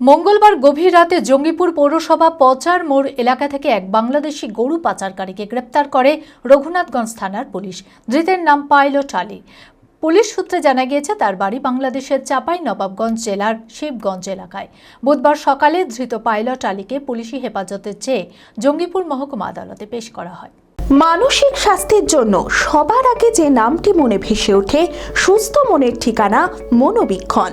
মঙ্গলবার গভীর রাতে জঙ্গিপুর পৌরসভা পচার মোড় এলাকা থেকে এক বাংলাদেশি গরু পাচারকারীকে গ্রেপ্তার করে রঘুনাথগঞ্জ থানার পুলিশ। ধৃতের নাম পাইলট আলী। পুলিশ সূত্রে জানা গিয়েছে, তার বাড়ি বাংলাদেশের চাপাই নবাবগঞ্জ জেলার শিবগঞ্জ এলাকায়। বুধবার সকালে ধৃত পাইলট আলীকে পুলিশি হেফাজতে চেয়ে জঙ্গিপুর মহকুমা আদালতে পেশ করা হয়। মানসিক স্বাস্থ্যের জন্য সবার আগে যে নামটি মনে ভেসে ওঠে, সুস্থ মনের ঠিকানা মনোবীক্ষণ।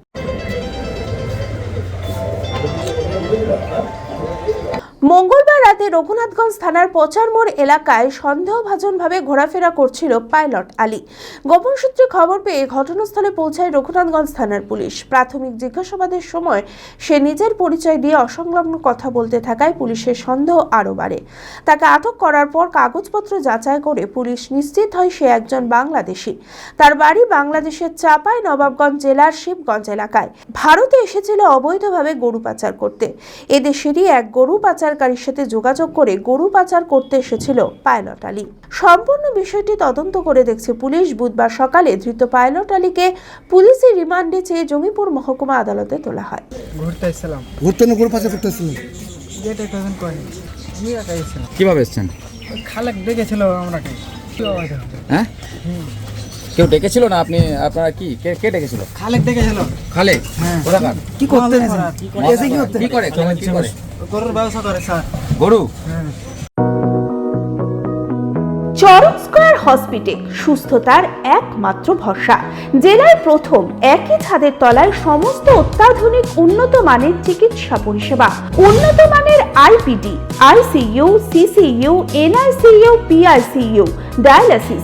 রাতে রঘুনাথগঞ্জ থানার পচারমোড় এলাকায় সন্দেহভাজনভাবে ঘোরাফেরা করছিল পাইলট আলী। গোপন সূত্রে খবর পেয়ে ঘটনাস্থলে পৌঁছায় রঘুনাথগঞ্জ থানার পুলিশ। প্রাথমিক জিজ্ঞাসাবাদের সময় সে নিজের পরিচয় দিয়ে অসংলগ্ন কথা বলতে থাকায় পুলিশের সন্দেহ আরও বাড়ে। তাকে আটক করার পর কাগজপত্র যাচাই করে পুলিশ নিশ্চিত হয় সে একজন বাংলাদেশি। তার বাড়ি বাংলাদেশের চাপাই নবাবগঞ্জ জেলার শিবগঞ্জ এলাকায়। ভারতে এসেছিল অবৈধভাবে গরু পাচার করতে। এদেশেরই এক গরু পাচারকারীর সাথে যোগাযোগ করে গরু পাচার করতে এসেছিল পাইলট আলী। সম্পূর্ণ বিষয়টি তদন্ত করে দেখছে পুলিশ। বুধবার সকালে ধৃত পাইলট আলীকে পুলিশি রিমান্ডে চেয়ে জমিপুর মহকুমা আদালতে তোলা হয়। ঘুরতে এসেছিলাম। ঘুরতে না গরু পাচার করতেছিলেন যেটা তখন করেনি। আমি একা এসেছিলাম। কীভাবে এসছেন? খালেক ডেকেছিল আমরাকে হবে? হ্যাঁ? কেউ ডেকেছিল না? আপনি আপনারা কি? কে কে ডেকেছিল? খালেক ডেকেছিল। খালে হ্যাঁ। কোথাকার? কি করতে এসে কি করতে কি করে? কি করে? গরুর ব্যবসা করে স্যার। গরু? হ্যাঁ। চরক স্কয়ার হসপিটাল সুস্থতার একমাত্র ভরসা। জেলায় প্রথম একই ছাদের তলায় সমস্ত অত্যাধুনিক উন্নত মানের চিকিৎসা পরিষেবা। উন্নত মানের IPD ICU CCU NICU PICU dialysis